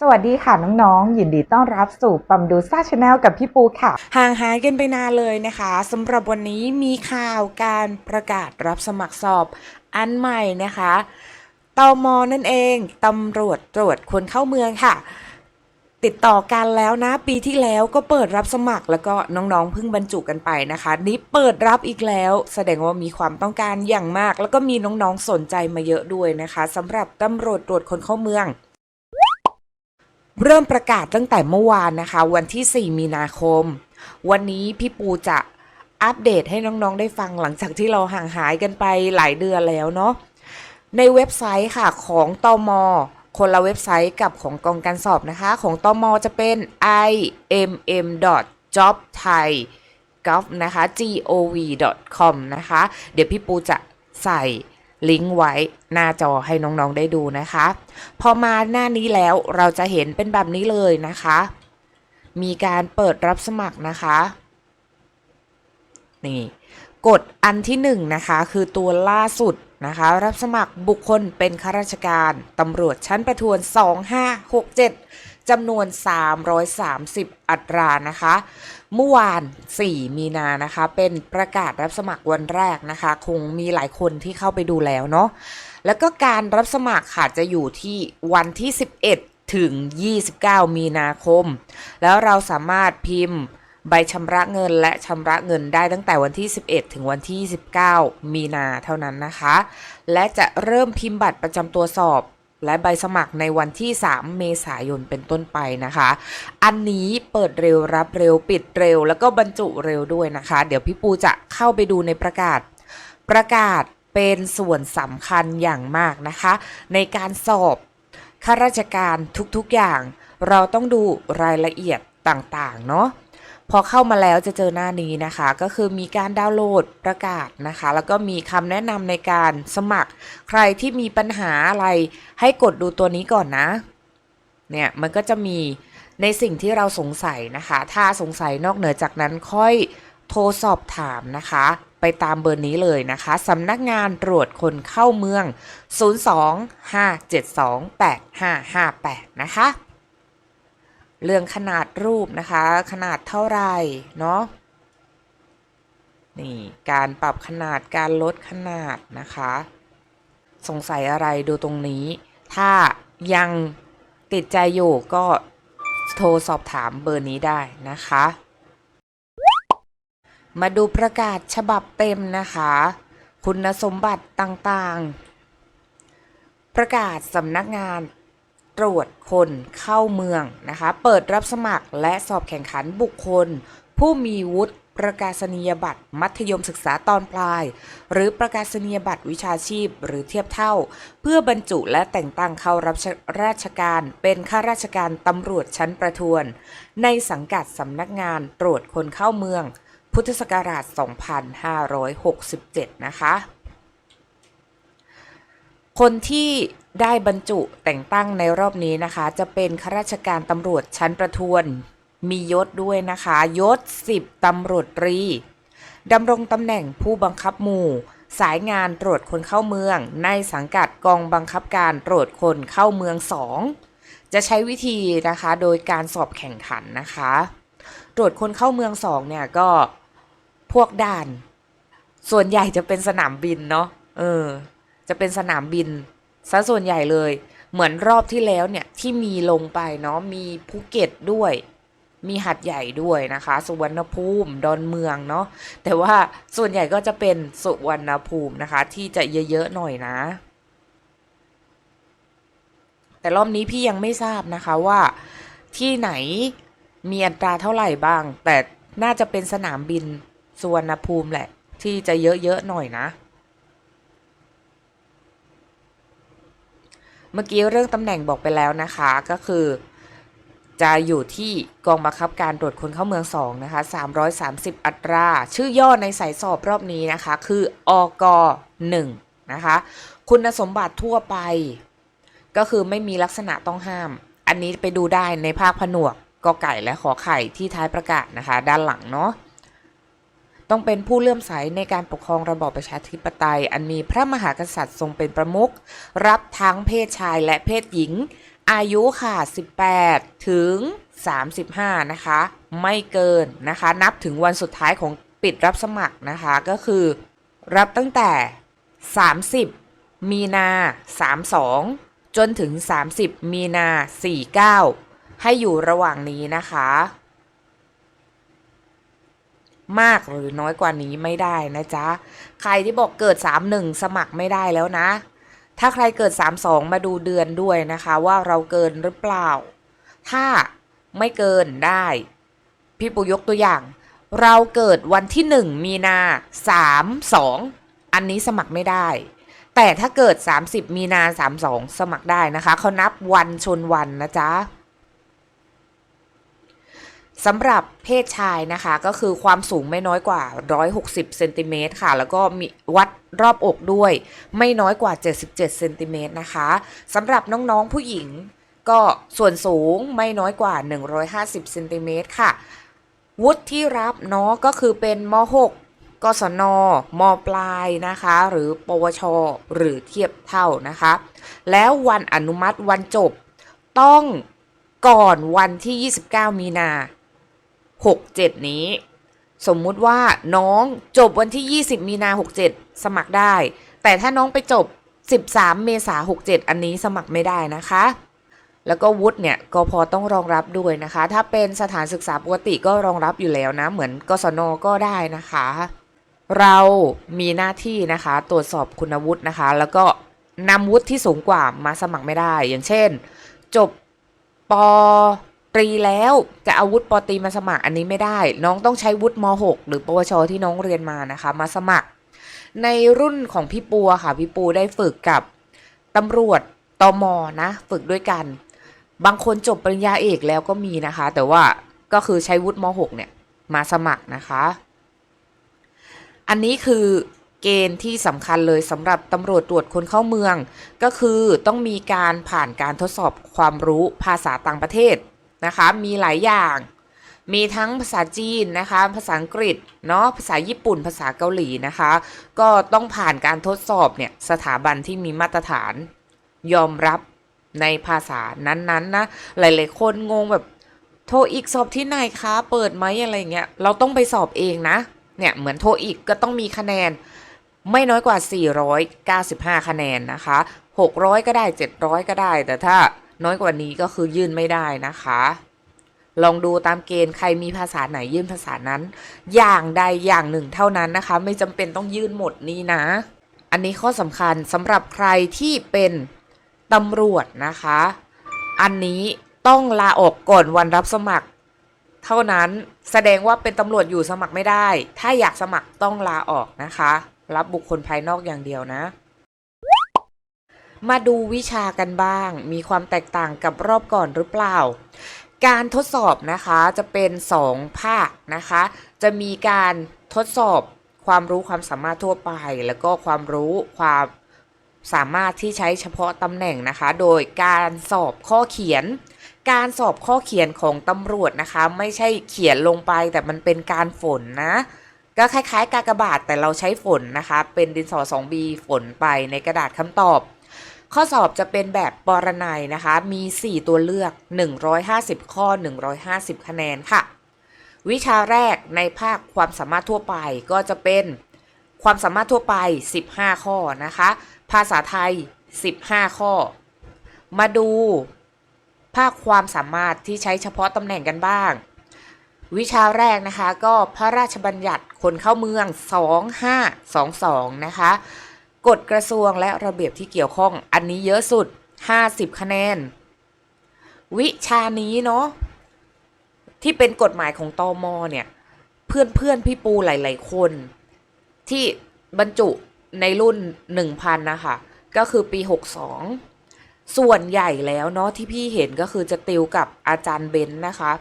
สวัสดีค่ะน้องๆ ยินดีต้อนรับสู่ปัมดูซ่าชาแนลกับพี่ปูค่ะ ห่างหายกันไปนานเลยนะคะสำหรับวันนี้มีข่าวการประกาศรับสมัครสอบอันใหม่นะคะตมนั่นเองตำรวจตรวจคนเข้าเมืองค่ะ ติดต่อกันแล้วนะ ปีที่แล้วก็เปิดรับสมัครแล้วก็น้องๆเพิ่งบรรจุกันไปนะคะ นี้เปิดรับอีกแล้ว แสดงว่ามีความต้องการอย่างมาก แล้วก็มีน้องๆสนใจมาเยอะด้วยนะคะสำหรับตำรวจตรวจคนเข้าเมือง เริ่มประกาศตั้งแต่เมื่อวานนะคะ วันที่ 4 มีนาคม วันนี้พี่ปูจะอัปเดตให้น้องๆได้ฟังหลังจากที่เราห่างหายกันไปหลายเดือนแล้วเนาะในเว็บไซต์ค่ะของตมคนละเว็บไซต์กับของกองการสอบนะคะ ของตมจะเป็น imm.jobthai gov นะคะ gov.com นะคะ เดี๋ยวพี่ปูจะใส่ ลิงก์ไว้หน้าจอให้น้องๆได้ดูนะคะ พอมาหน้านี้แล้วเราจะเห็นเป็นแบบนี้เลยนะคะ มีการเปิดรับสมัครนะคะนี่กดอันที่หนึ่งนะคะคือตัวล่าสุดนะคะ รับสมัครบุคคลเป็นข้าราชการตำรวจชั้นประทวน 2567จำนวน 330 อัตรานะคะ เมื่อวาน 4 มีนานะคะ เป็นประกาศรับสมัครวันแรกนะคะ คงมีหลายคนที่เข้าไปดูแล้วเนาะแล้วก็การรับสมัครค่ะจะอยู่ที่วันที่ 11 ถึง 29 มีนาคม แล้วเราสามารถพิมพ์ใบชำระเงินและชำระเงินได้ตั้งแต่วันที่ 11 ถึงวันที่29มีนาเท่านั้นนะคะ และจะเริ่มพิมพ์บัตรประจำตัวสอบ และใบสมัครในวันที่ 3 เมษายนเป็นต้นไปนะคะ อันนี้เปิดเร็วรับเร็วปิดเร็ว แล้วก็บรรจุเร็วด้วยนะคะ เดี๋ยวพี่ปูจะเข้าไปดูในประกาศประกาศเป็นส่วนสำคัญอย่างมากนะคะ ในการสอบข้าราชการทุกๆอย่าง เราต้องดูรายละเอียดต่างๆ เนาะ พอเข้ามาแล้วจะเจอหน้านี้นะคะ ก็คือมีการดาวน์โหลดประกาศนะคะ แล้วก็มีคำแนะนำในการสมัคร ใครที่มีปัญหาอะไรให้กดดูตัวนี้ก่อนนะ เนี่ยมันก็จะมีในสิ่งที่เราสงสัยนะคะ ถ้าสงสัยนอกเหนือจากนั้นค่อยโทรสอบถามนะคะ ไปตามเบอร์นี้เลยนะคะสำนักงานตรวจคนเข้าเมือง 025728558 นะคะ เรื่องขนาดรูปนะคะ ขนาดเท่าไหรเนาะนี่การปรับขนาดการลดขนาดนะคะ สงสัยอะไรดูตรงนี้ ถ้ายังติดใจอยู่ก็โทรสอบถามเบอร์นี้ได้นะคะ มาดูประกาศฉบับเต็มนะคะ คุณสมบัติต่างๆ ประกาศสำนักงาน ตรวจคนเข้าเมืองนะคะ เปิดรับสมัครและสอบแข่งขันบุคคล ผู้มีวุฒิประกาศนียบัตรมัธยมศึกษาตอนปลาย หรือประกาศนียบัตรวิชาชีพหรือเทียบเท่า เพื่อบรรจุและแต่งตั้งเข้ารับราชการเป็นข้าราชการตำรวจชั้นประทวน ในสังกัดสำนักงานตรวจคนเข้าเมือง พุทธศักราช 2567 นะคะ คนที่ ได้บรรจุแต่งตั้งในรอบนี้นะคะ จะเป็นข้าราชการตำรวจชั้นประทวน มียศด้วยนะคะยศ10ตำรวจตรีดำรงตำแหน่งผู้บังคับหมู่ สายงานตรวจคนเข้าเมือง ในสังกัดกองบังคับการตรวจคนเข้าเมือง2จะใช้วิธีนะคะโดยการสอบแข่งขันนะคะ ตรวจคนเข้าเมือง2เนี่ยก็พวกด่าน ส่วนใหญ่จะเป็นสนามบินเนาะเออ จะเป็นสนามบิน ซะส่วนใหญ่เลย เหมือนรอบที่แล้วเนี่ยที่มีลงไปเนาะมีภูเก็ตด้วย มีหัดใหญ่ด้วยนะคะ สุวรรณภูมิดอนเมืองเนาะแต่ว่าส่วนใหญ่ก็จะเป็นสุวรรณภูมินะคะ ที่จะเยอะๆหน่อยนะ แต่รอบนี้พี่ยังไม่ทราบนะคะว่าที่ไหนมีอัตราเท่าไหร่บ้าง แต่น่าจะเป็นสนามบินสุวรรณภูมิแหละ ที่จะเยอะๆหน่อยนะ เมื่อกี้เรื่องตำแหน่งบอกไปแล้วนะคะก็คือ จะอยู่ที่กองบังคับการตรวจคนเข้าเมือง2นะคะ330 อัตรา ชื่อย่อในสายสอบรอบนี้นะคะ คืออก1นะคะ คุณสมบัติทั่วไป ก็คือไม่มีลักษณะต้องห้าม อันนี้ไปดูได้ในภาคผนวกกอไก่และขอไข่ที่ท้ายประกาศนะคะ ด้านหลังเนาะ ต้องเป็นผู้เลื่อมใสในการปกครองระบอบประชาธิปไตย อันมีพระมหากษัตริย์ทรงเป็นประมุขรับทั้งเพศชายและเพศหญิง อายุค่ะ 18 ถึง 35 นะคะ ไม่เกินนะคะ นับถึงวันสุดท้ายของปิดรับสมัครนะคะ ก็คือ รับตั้งแต่ 30 มีนา 32 จนถึง 30 มีนา 49 ให้อยู่ระหว่างนี้นะคะ มากหรือน้อยกว่านี้ไม่ได้นะจ๊ะ ใครที่บอกเกิด 31 สมัครไม่ได้แล้วนะ ถ้าใครเกิด 32 มาดูเดือนด้วยนะคะ ว่าเราเกินหรือเปล่า ถ้าไม่เกินได้ พี่ปูยกตัวอย่าง เราเกิดวันที่ 1 มีนา 32 อันนี้สมัครไม่ได้ แต่ถ้าเกิด 30 มีนา 32 สมัครได้นะคะเขานับวันชนวันนะจ๊ะ สำหรับเพศชายนะคะ ก็คือความสูงไม่น้อยกว่า 160เซนติเมตรค่ะ แล้วก็มีวัดรอบอกด้วย ไม่น้อยกว่า 77เซนติเมตรนะคะสำหรับน้องๆผู้หญิง ก็ส่วนสูงไม่น้อยกว่า 150เซนติเมตรค่ะ วุฒิที่รับเนาะก็คือเป็นม .6 กศน มปลายนะคะ หรือปวช หรือเทียบเท่านะคะ แล้ววันอนุมัติวันจบต้องก่อนวันที่ 29 มีนา 67 นี้ สมมุติว่าน้องจบวันที่ 20 มีนา 67 สมัครได้ แต่ถ้าน้องไปจบ 13 เมษา67 อันนี้สมัครไม่ได้นะคะ แล้วก็วุฒิเนี่ยก็พอต้องรองรับด้วยนะคะ ถ้าเป็นสถานศึกษาปกติก็รองรับอยู่แล้วนะ เหมือนกศนก็ได้นะคะ เรามีหน้าที่นะคะ ตรวจสอบคุณวุฒินะคะ แล้วก็นำวุฒิที่สูงกว่ามาสมัครไม่ได้ อย่างเช่น จบป ตรีแล้วจะเอาวุฒิปตีมาสมัครอันนี้ไม่ได้ น้องต้องใช้วุฒิม .6 หรือปวช ที่น้องเรียนมานะคะ มาสมัคร ในรุ่นของพี่ปูค่ะ พี่ปูได้ฝึกกับตำรวจตมนะ ฝึกด้วยกัน บางคนจบปริญญาเอกแล้วก็มีนะคะ แต่ว่าก็คือใช้วุฒิม .6 เนี่ยมาสมัครนะคะ อันนี้คือเกณฑ์ที่สำคัญเลยสำหรับตำรวจตรวจคนเข้าเมือง ก็คือต้องมีการผ่านการทดสอบความรู้ภาษาต่างประเทศ นะคะ มีหลายอย่าง มีทั้งภาษาจีนนะคะ ภาษาอังกฤษเนาะ ภาษาญี่ปุ่น ภาษาเกาหลีนะคะ ก็ต้องผ่านการทดสอบเนี่ยสถาบันที่มีมาตรฐาน ยอมรับในภาษานั้นๆนะ หลายๆคนงงแบบโทรอีกสอบที่ไหนคะ เปิดไหมอะไรเงี้ย เราต้องไปสอบเองนะ เนี่ยเหมือนโทรอีกก็ต้องมีคะแนนไม่น้อยกว่า 495 คะแนนนะคะ 600 ก็ได้ 700 ก็ได้ แต่ถ้า น้อยกว่านี้ก็คือยื่นไม่ได้นะคะ ลองดูตามเกณฑ์ใครมีภาษาไหนยื่นภาษานั้น อย่างใดอย่างหนึ่งเท่านั้นนะคะ ไม่จำเป็นต้องยื่นหมดนี้นะ อันนี้ข้อสำคัญสำหรับใครที่เป็นตำรวจนะคะ อันนี้ต้องลาออกก่อนวันรับสมัคร เท่านั้นแสดงว่าเป็นตำรวจอยู่สมัครไม่ได้ ถ้าอยากสมัครต้องลาออกนะคะ รับบุคคลภายนอกอย่างเดียวนะ มาดูวิชากันบ้าง มีความแตกต่างกับรอบก่อนหรือเปล่า การทดสอบนะคะจะเป็น 2 ภาคนะคะ จะมีการทดสอบความรู้ความสามารถทั่วไป แล้วก็ความรู้ความสามารถที่ใช้เฉพาะตำแหน่งนะคะ โดยการสอบข้อเขียน การสอบข้อเขียนของตำรวจนะคะ ไม่ใช่เขียนลงไปแต่มันเป็นการฝนนะก็คล้ายๆ กากบาทแต่เราใช้ฝนนะคะ เป็นดินสอ 2B ฝนไปในกระดาษคำตอบ ข้อสอบจะเป็นแบบปรนัยนะคะ มี 4 ตัวเลือก 150 ข้อ 150 คะแนนค่ะ วิชาแรกในภาคความสามารถทั่วไปก็จะเป็นความสามารถทั่วไป 15 ข้อนะคะ ภาษาไทย 15 ข้อ มาดูภาคความสามารถที่ใช้เฉพาะตำแหน่งกันบ้าง วิชาแรกนะคะก็พระราชบัญญัติคนเข้าเมือง 2522 นะคะ กฎกระทรวงและระเบียบที่เกี่ยวข้อง อันนี้เยอะสุด 50 คะแนน วิชานี้เนาะที่เป็นกฎหมายของตอมอเนี่ย เพื่อนเพื่อนพี่ปูหลาย ๆ คน ที่บรรจุในรุ่น 1,000 นะคะ ก็คือปี 62 ส่วนใหญ่แล้วเนาะที่พี่เห็นก็คือจะติวกับอาจารย์เบนซ์นะคะ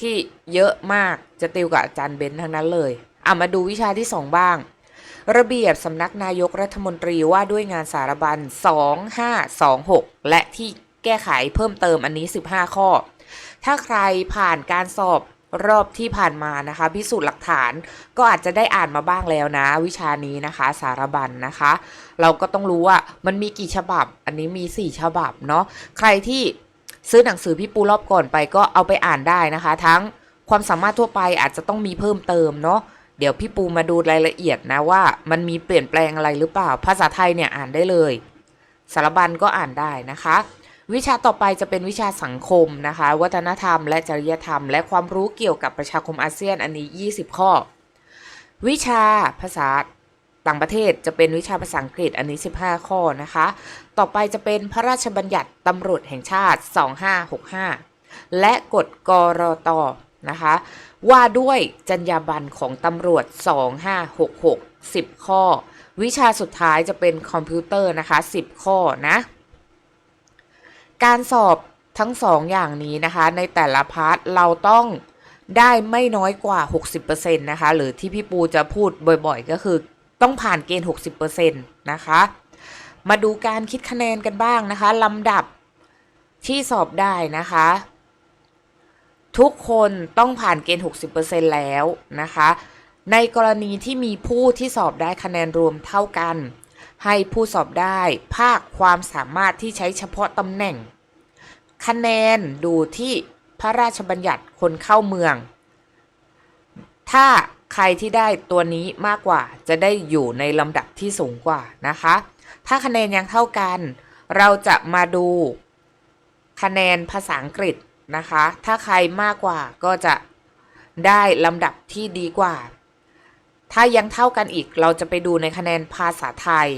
ที่เยอะมากจะติวกับอาจารย์เบนซ์ทั้งนั้นเลย อะมาดูวิชาที่ 2 บ้าง ระเบียบสำนักนายกรัฐมนตรีว่าด้วยงานสารบัญ 2526 และที่แก้ไขเพิ่มเติมอันนี้ 15 ข้อ ถ้าใครผ่านการสอบรอบที่ผ่านมานะคะ พิสูจน์หลักฐานก็อาจจะได้อ่านมาบ้างแล้วนะ วิชานี้นะคะ สารบัญนะคะ เราก็ต้องรู้ว่ามันมีกี่ฉบับ อันนี้มี 4 ฉบับเนาะใครที่ซื้อหนังสือพี่ปูรอบก่อนไปก็เอาไปอ่านได้นะคะ ทั้งความสามารถทั่วไปอาจจะต้องมีเพิ่มเติมเนาะ เดี๋ยวพี่ปูมาดูรายละเอียดนะว่า มันมีเปลี่ยนแปลงอะไรหรือเปล่า ภาษาไทยเนี่ยอ่านได้เลย สารบัญก็อ่านได้นะคะ วิชาต่อไปจะเป็นวิชาสังคมนะคะ วัฒนธรรม และจริยธรรม และความรู้เกี่ยวกับประชาคมอาเซียนอันนี้ 20 ข้อ วิชาภาษาต่างประเทศจะเป็นวิชาภาษาอังกฤษอันนี้ 15 ข้อนะคะ ต่อไปจะเป็นพระราชบัญญัติตำรวจแห่งชาติ 2565 และกฎกรตอนะคะ ว่าด้วยจรรยาบรรณของตำรวจ 2566 10 ข้อ วิชาสุดท้ายจะเป็นคอมพิวเตอร์นะคะ 10 ข้อนะ การสอบทั้งสองอย่างนี้นะคะ ในแต่ละพาร์ทเราต้องได้ไม่น้อยกว่า 60%นะคะ หรือที่พี่ปูจะพูดบ่อยๆ ก็คือต้องผ่านเกณฑ์ 60%นะคะ มาดูการคิดคะแนนกันบ้างนะคะลำดับที่สอบได้นะคะ ทุกคนต้องผ่านเกณฑ์ 60%แล้วนะคะ ในกรณีที่มีผู้ที่สอบได้คะแนนรวมเท่ากัน ให้ผู้สอบได้ภาคความสามารถที่ใช้เฉพาะตำแหน่ง คะแนนดูที่พระราชบัญญัติคนเข้าเมือง ถ้าใครที่ได้ตัวนี้มากกว่าจะได้อยู่ในลำดับที่สูงกว่านะคะ ถ้าคะแนนยังเท่ากัน เราจะมาดูคะแนนภาษาอังกฤษ นะคะ ถ้าใครมากกว่าก็จะได้ลำดับที่ดีกว่า ถ้ายังเท่ากันอีกเราจะไปดูในคะแนนภาษาไทย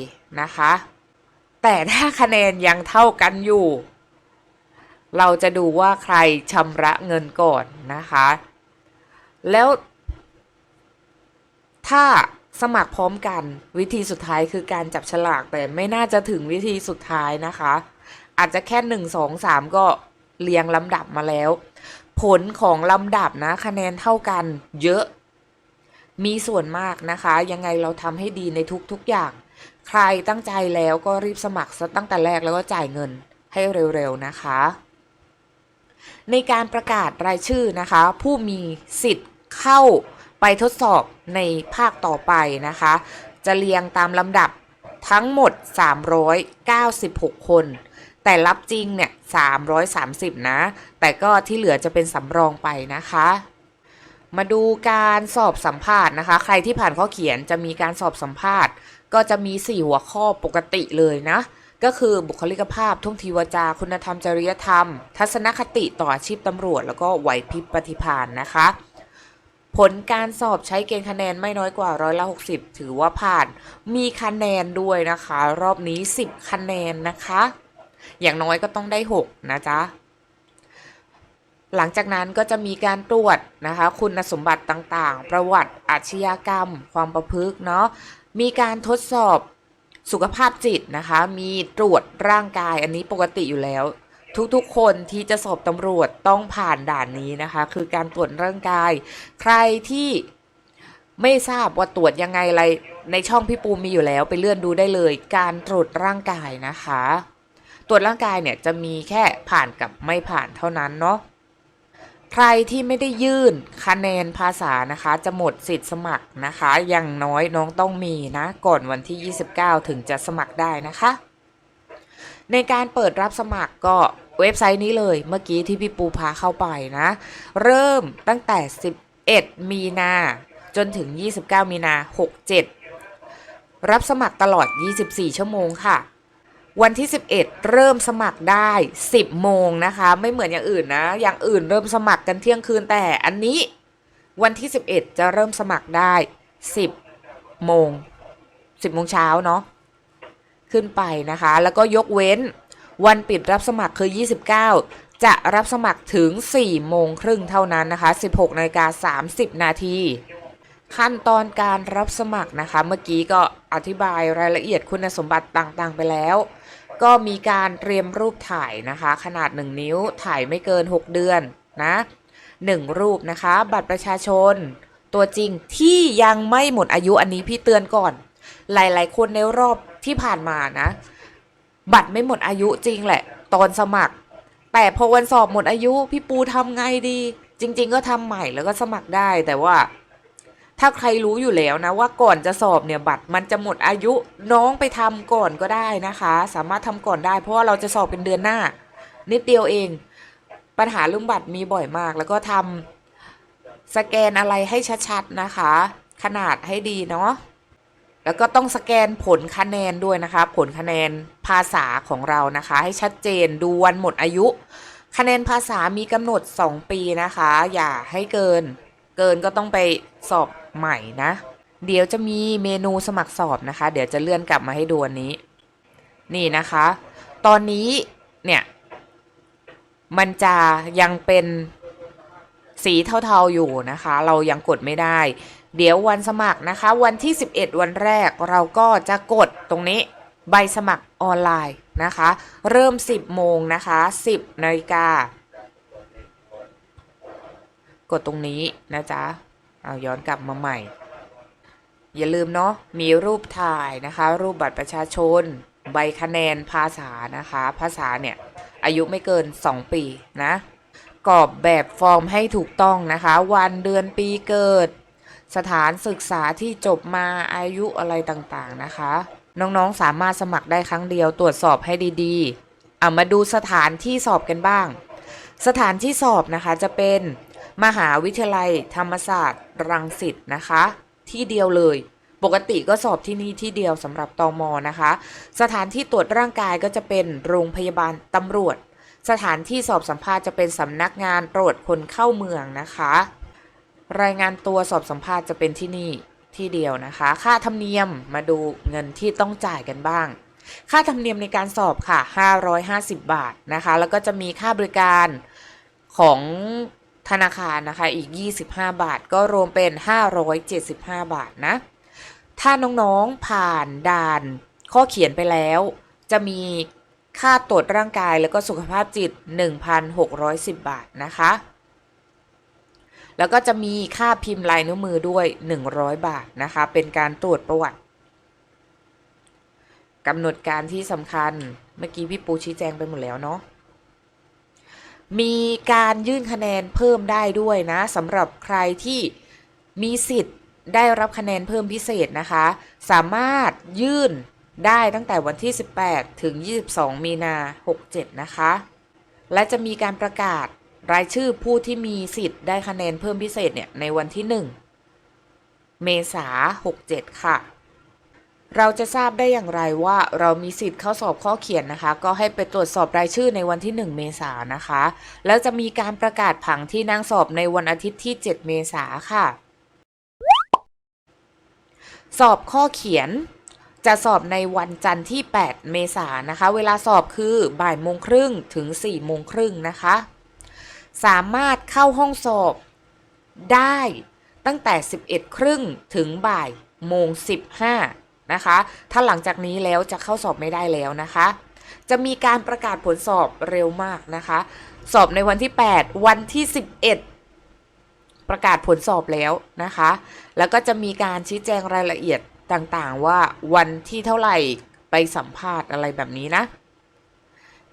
นะคะ แต่ถ้าคะแนนยังเท่ากันอยู่ เราจะดูว่าใครชำระเงินก่อนนะคะ แล้วถ้าสมัครพร้อมกันวิธีสุดท้ายคือการจับฉลากแต่ไม่น่าจะถึงวิธีสุดท้ายนะคะ อาจจะแค่หนึ่งสองสามก็ เรียงลำดับมาแล้ว ผลของลำดับนะคะแนนเท่ากันเยอะ มีส่วนมากนะคะ ยังไงเราทำให้ดีในทุกๆอย่าง ใครตั้งใจแล้วก็รีบสมัครซะตั้งแต่แรกแล้วก็จ่ายเงินให้เร็วๆนะคะ ในการประกาศรายชื่อนะคะ ผู้มีสิทธิ์เข้าไปทดสอบในภาคต่อไปนะคะ จะเรียงตามลำดับทั้งหมด 396 คน แต่รับจริงเนี่ย330 นะ แต่ก็ที่เหลือจะเป็นสำรองไปนะคะ มาดูการสอบสัมภาษณ์นะคะ ใครที่ผ่านข้อเขียนจะมีการสอบสัมภาษณ์ ก็จะมี 4 หัวข้อปกติเลยนะ ก็คือบุคลิกภาพท่วงทีวาจา คุณธรรมจริยธรรม ทัศนคติต่ออาชีพตำรวจ แล้วก็ไหวพริบปฏิภาณนะคะผลการสอบใช้เกณฑ์คะแนนไม่น้อยกว่าร้อยละ60 ถือว่าผ่าน มีคะแนนด้วยนะคะ รอบนี้ 10 คะแนนนะคะ อย่างน้อยก็ต้องได้ 6 นะจ๊ะ หลังจากนั้นก็จะมีการตรวจนะคะ คุณสมบัติต่างๆ ประวัติอาชญากรรม ความประพฤกษ์เนาะมีการทดสอบสุขภาพจิตนะคะ มีตรวจร่างกายอันนี้ปกติอยู่แล้ว ทุกๆ คนที่จะสอบตำรวจต้องผ่านด่านนี้นะคะ คือการตรวจร่างกาย ใครที่ไม่ทราบว่าตรวจยังไงอะไร ในช่องพี่ปูมีอยู่แล้วไปเลื่อนดูได้เลย การตรวจร่างกายนะคะ ตรวจร่างกายเนี่ยจะมีแค่ผ่านกับไม่ผ่านเท่านั้นเนาะใครที่ไม่ได้ยื่นคะแนนภาษานะคะ จะหมดสิทธิ์สมัครนะคะ อย่างน้อยน้องต้องมีนะ ก่อนวันที่ 29 ถึงจะสมัครได้นะคะ ในการเปิดรับสมัครก็เว็บไซต์นี้เลย เมื่อกี้ที่พี่ปูพาเข้าไปนะ เริ่มตั้งแต่ 11 มีนาจนถึง 29 มีนา 67 รับสมัครตลอด 24 ชั่วโมงค่ะ วันที่ 11 เริ่มสมัครได้ 10 โมงนะคะ ไม่เหมือนอย่างอื่นนะ อย่างอื่นเริ่มสมัครกันเที่ยงคืนแต่อันนี้วันที่ 11 จะเริ่มสมัครได้ 10 โมง 10 โมงเช้าเนาะขึ้นไปนะคะ แล้วก็ยกเว้นวันปิดรับสมัครคือ 29 จะรับสมัครถึง 4 โมงครึ่งเท่านั้นนะคะ 16นาฬิกา30 นาทีขั้นตอนการรับสมัครนะคะ เมื่อกี้ก็อธิบายรายละเอียดคุณสมบัติต่างๆ ไปแล้ว ก็มีการเตรียมรูปถ่ายนะคะ ขนาด 1 นิ้วถ่ายไม่เกิน 6 เดือนนะ1รูปนะคะ บัตรประชาชน ตัวจริงที่ยังไม่หมดอายุอันนี้พี่เตือนก่อน หลาย ๆ คนในรอบที่ผ่านมานะ บัตรไม่หมดอายุจริงแหละ ตอนสมัคร แต่พอวันสอบหมดอายุพี่ปูทำไงดี จริง ๆ ก็ทำใหม่แล้วก็สมัครได้แต่ว่า ถ้าใครรู้อยู่แล้วนะว่าก่อนจะสอบเนี่ยบัตรมันจะหมดอายุน้องไปทำก่อนก็ได้นะคะ สามารถทำก่อนได้ เพราะว่าเราจะสอบเป็นเดือนหน้า นิดเดียวเอง ปัญหาเรื่องบัตรมีบ่อยมาก แล้วก็ทำสแกนอะไรให้ชัดๆนะคะ ขนาดให้ดีเนาะแล้วก็ต้องสแกนผลคะแนนด้วยนะคะ ผลคะแนนภาษาของเรานะคะ ให้ชัดเจนดูวันหมดอายุ คะแนนภาษามีกำหนด 2 ปีนะคะ อย่าให้เกิน เกินก็ต้องไปสอบใหม่นะ เดี๋ยวจะมีเมนูสมัครสอบนะคะ เดี๋ยวจะเลื่อนกลับมาให้ดูอันนี้ นี่นะคะ ตอนนี้เนี่ย มันจะยังเป็นสีเทาๆอยู่นะคะ เรายังกดไม่ได้ เดี๋ยววันสมัครนะคะ วันที่ 11 วันแรกเราก็จะกดตรงนี้ใบสมัครออนไลน์นะคะ เริ่ม 10 โมงนะคะ 10นาฬิกา ดตรงนี้นะจ๊ะเอาย้อนกลับมาใหม่ อย่าลืมเนาะมีรูปถ่ายนะคะ รูปบัตรประชาชน ใบคะแนนภาษานะคะ ภาษาเนี่ยอายุไม่เกิน 2 ปีนะกรอบแบบฟอร์มให้ถูกต้องนะคะ วันเดือนปีเกิด สถานศึกษาที่จบมาอายุอะไรต่างๆนะคะ น้องๆสามารถสมัครได้ครั้งเดียวตรวจสอบให้ดีๆเอามาดูสถานที่สอบกันบ้าง สถานที่สอบนะคะจะเป็น มหาวิทยาลัยธรรมศาสตร์รังสิตนะคะ ที่เดียวเลย ปกติก็สอบที่นี่ที่เดียวสำหรับตอมอนะคะ สถานที่ตรวจร่างกายก็จะเป็นโรงพยาบาลตำรวจ สถานที่สอบสัมภาษณ์จะเป็นสำนักงานตรวจคนเข้าเมืองนะคะ รายงานตัวสอบสัมภาษณ์จะเป็นที่นี่ที่เดียวนะคะ ค่าธรรมเนียมมาดูเงินที่ต้องจ่ายกันบ้าง ค่าธรรมเนียมในการสอบค่ะ 550 บาทนะคะ แล้วก็จะมีค่าบริการของ ธนาคารนะคะอีก 25 บาท ก็รวมเป็น 575 บาทนะ ถ้าน้องๆผ่านด่านข้อเขียนไปแล้ว จะมีค่าตรวจร่างกายแล้วก็สุขภาพจิต 1,610 บาทนะคะ แล้วก็จะมีค่าพิมพ์ลายนิ้วมือด้วย 100 บาทนะคะ เป็นการตรวจประวัติกำหนดการที่สำคัญ เมื่อกี้พี่ปูชี้แจงไปหมดแล้วเนาะ มีการยื่นคะแนนเพิ่มได้ด้วยนะสำหรับใครที่มีสิทธิ์ได้รับคะแนนเพิ่มพิเศษนะคะ สามารถยื่นได้ตั้งแต่วันที่ 18 ถึง 22 มีนา 67 นะคะ และจะมีการประกาศรายชื่อผู้ที่มีสิทธิ์ได้คะแนนเพิ่มพิเศษเนี่ยในวันที่ 1 เมษา 67 ค่ะ เราจะทราบได้อย่างไรว่าเรามีสิทธิ์เข้าสอบข้อเขียนนะคะ ก็ให้ไปตรวจสอบรายชื่อในวันที่ 1 เมษายนนะคะ แล้วจะมีการประกาศผังที่นั่งสอบในวันอาทิตย์ที่ 7 เมษายนค่ะ สอบข้อเขียนจะสอบในวันจันทร์ที่ 8 เมษายนนะคะ เวลาสอบคือบ่ายโมงครึ่งถึง4โมงครึ่งนะคะ สามารถเข้าห้องสอบได้ตั้งแต่ 11 ครึ่งถึงบ่ายโมง 15 นะคะ ถ้าหลังจากนี้แล้วจะเข้าสอบไม่ได้แล้วนะคะ จะมีการประกาศผลสอบเร็วมากนะคะ สอบในวันที่ 8 วันที่ 11 ประกาศผลสอบแล้วนะคะ แล้วก็จะมีการชี้แจงรายละเอียดต่างๆ ว่าวันที่เท่าไหร่ไปสัมภาษณ์อะไรแบบนี้นะ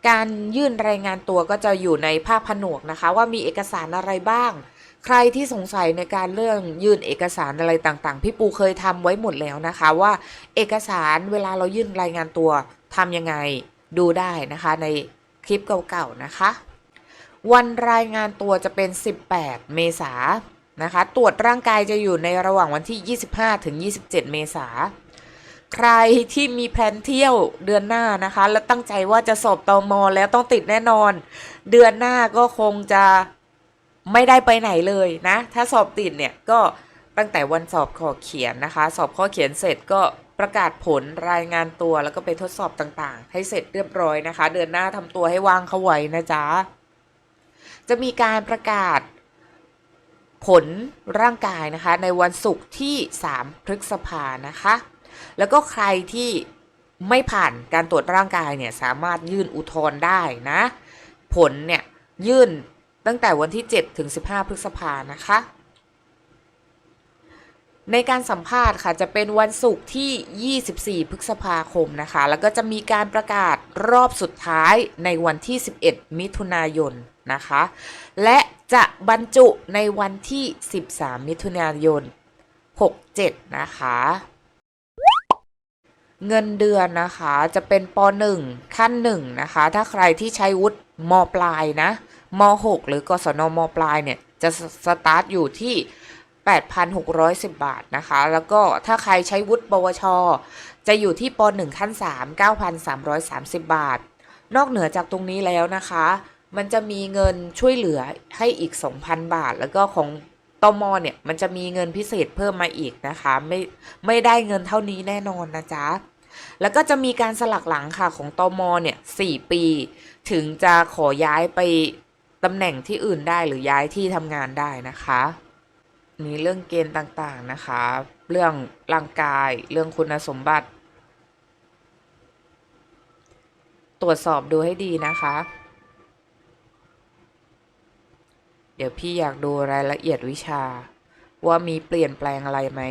การยื่นรายงานตัวก็จะอยู่ในภาพผนวกนะคะ ว่ามีเอกสารอะไรบ้าง ใครที่สงสัยในการเรื่องยื่นเอกสารอะไรต่างๆ พี่ปูเคยทำไว้หมดแล้วนะคะ ว่าเอกสารเวลาเรายื่นรายงานตัวทำยังไงดูได้นะคะในคลิปเก่าๆนะคะ วันรายงานตัวจะเป็น 18 เมษายนนะคะ ตรวจร่างกายจะอยู่ในระหว่างวันที่ 25 ถึง 27 เมษาใครที่มีแพลนเที่ยวเดือนหน้านะคะ แล้วตั้งใจว่าจะสอบตอมอแล้วต้องติดแน่นอน เดือนหน้าก็คงจะ ไม่ได้ไปไหนเลยนะ ถ้าสอบติดเนี่ยก็ตั้งแต่วันสอบข้อเขียนนะคะ สอบข้อเขียนเสร็จก็ประกาศผลรายงานตัวแล้วก็ไปทดสอบต่างๆ ให้เสร็จเรียบร้อยนะคะ เดือนหน้าทำตัวให้ว่างเข้าไว้นะจ๊ะ จะมีการประกาศผลร่างกายนะคะ ในวันศุกร์ที่ 3 พฤษภานะคะ แล้วก็ใครที่ไม่ผ่านการตรวจร่างกายเนี่ยสามารถยื่นอุทธรณ์ได้นะ ผลเนี่ยยื่น ตั้งแต่วันที่ 7 ถึง 15 พฤษภานะคะ ในการสัมภาษณ์ค่ะจะเป็นวันศุกร์ที่ 24 พฤษภาคมนะคะ แล้วก็จะมีการประกาศรอบสุดท้ายในวันที่ 11 มิถุนายนนะคะ และจะบรรจุในวันที่ 13 มิถุนายน 67 นะคะ เงินเดือนนะคะจะเป็นป .1 ขั้น1นะคะ ถ้าใครที่ใช้วุฒิมปลายนะ ม .6 หรือกศนมปลายเนี่ย จะสตาร์ทอยู่ที่ 8,610 บาทนะคะ แล้วก็ถ้าใครใช้วุฒิปวช จะอยู่ที่ป .1 ขั้น 3 9,330 บาท นอกเหนือจากตรงนี้แล้วนะคะ มันจะมีเงินช่วยเหลือให้อีก 2,000 บาท แล้วก็ของตมเนี่ย มันจะมีเงินพิเศษเพิ่มมาอีกนะคะ ไม่ไม่ได้เงินเท่านี้แน่นอนนะจ๊ะแล้วก็จะมีการสลักหลังค่ะของตมเนี่ย4ปี ถึงจะขอย้ายไป ตำแหน่งที่อื่นได้หรือย้ายที่ทำงานได้นะคะมีเรื่องเกณฑ์ต่างๆนะคะ เรื่องร่างกาย เรื่องคุณสมบัติ ตรวจสอบดูให้ดีนะคะ เดี๋ยวพี่อยากดูรายละเอียดวิชา ว่ามีเปลี่ยนแปลงอะไรไหม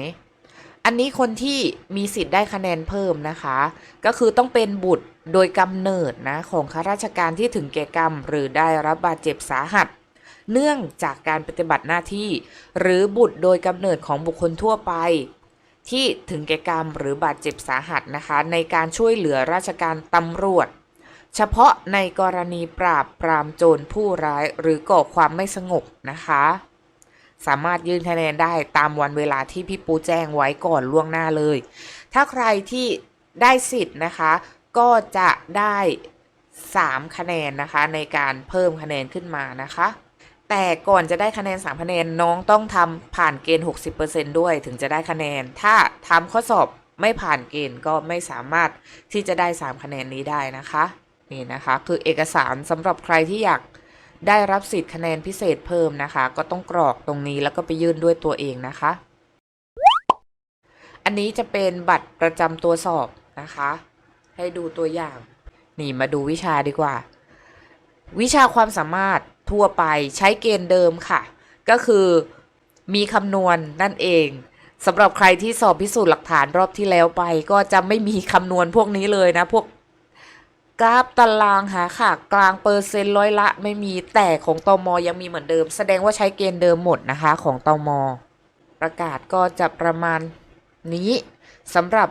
อันนี้คนที่มีสิทธิ์ได้คะแนนเพิ่มนะคะ ก็คือต้องเป็นบุตรโดยกำเนิดนะของข้าราชการที่ถึงแก่กรรม หรือได้รับบาดเจ็บสาหัส เนื่องจากการปฏิบัติหน้าที่ หรือบุตรโดยกำเนิดของบุคคลทั่วไป ที่ถึงแก่กรรมหรือบาดเจ็บสาหัสนะคะ ในการช่วยเหลือราชการตำรวจ เฉพาะในกรณีปราบปรามโจรผู้ร้ายหรือก่อความไม่สงบนะคะสามารถยื่นคะแนนได้ตามวันเวลาที่พี่ปูแจ้งไว้ก่อนล่วงหน้าเลย ถ้าใครที่ได้สิทธิ์นะคะ ก็จะได้ 3 คะแนนนะคะในการเพิ่มคะแนนขึ้นมานะคะ แต่ก่อนจะได้คะแนน 3 คะแนนน้องต้องทำผ่านเกณฑ์ 60%ด้วยถึงจะได้คะแนน ถ้าทำข้อสอบไม่ผ่านเกณฑ์ก็ไม่สามารถที่จะได้ 3 คะแนนนี้ได้นะคะนี่นะคะคือเอกสารสำหรับใครที่อยากได้รับสิทธิ์คะแนนพิเศษเพิ่มนะคะ ก็ต้องกรอกตรงนี้แล้วก็ไปยื่นด้วยตัวเองนะคะ อันนี้จะเป็นบัตรประจำตัวสอบนะคะ ให้ดูตัวอย่าง นี่มาดูวิชาดีกว่า วิชาความสามารถทั่วไปใช้เกณฑ์เดิมค่ะ ก็คือมีคำนวณนั่นเองสำหรับใครที่สอบพิสูจน์หลักฐานรอบที่แล้วไป ก็จะไม่มีคำนวณพวกนี้เลยนะ พวกกราฟตารางหาค่ะ กลางเปอร์เซ็นต์ร้อยละไม่มีแต่ของตอมอยังมีเหมือนเดิม แสดงว่าใช้เกณฑ์เดิมหมดนะคะของตอมประกาศก็จะประมาณนี้สำหรับ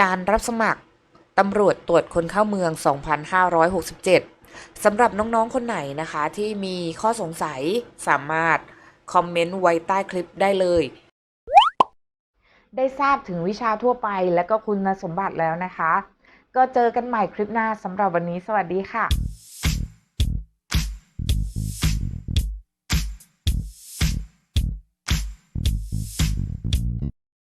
การรับสมัคร ตำรวจตรวจคนเข้าเมือง 2567 สำหรับน้องๆ คนไหนนะคะที่มีข้อสงสัยสามารถคอมเมนต์ไว้ใต้คลิปได้เลย ได้ทราบถึงวิชาทั่วไปและก็คุณสมบัติแล้วนะคะ ก็เจอกันใหม่คลิปหน้าสำหรับวันนี้สวัสดีค่ะ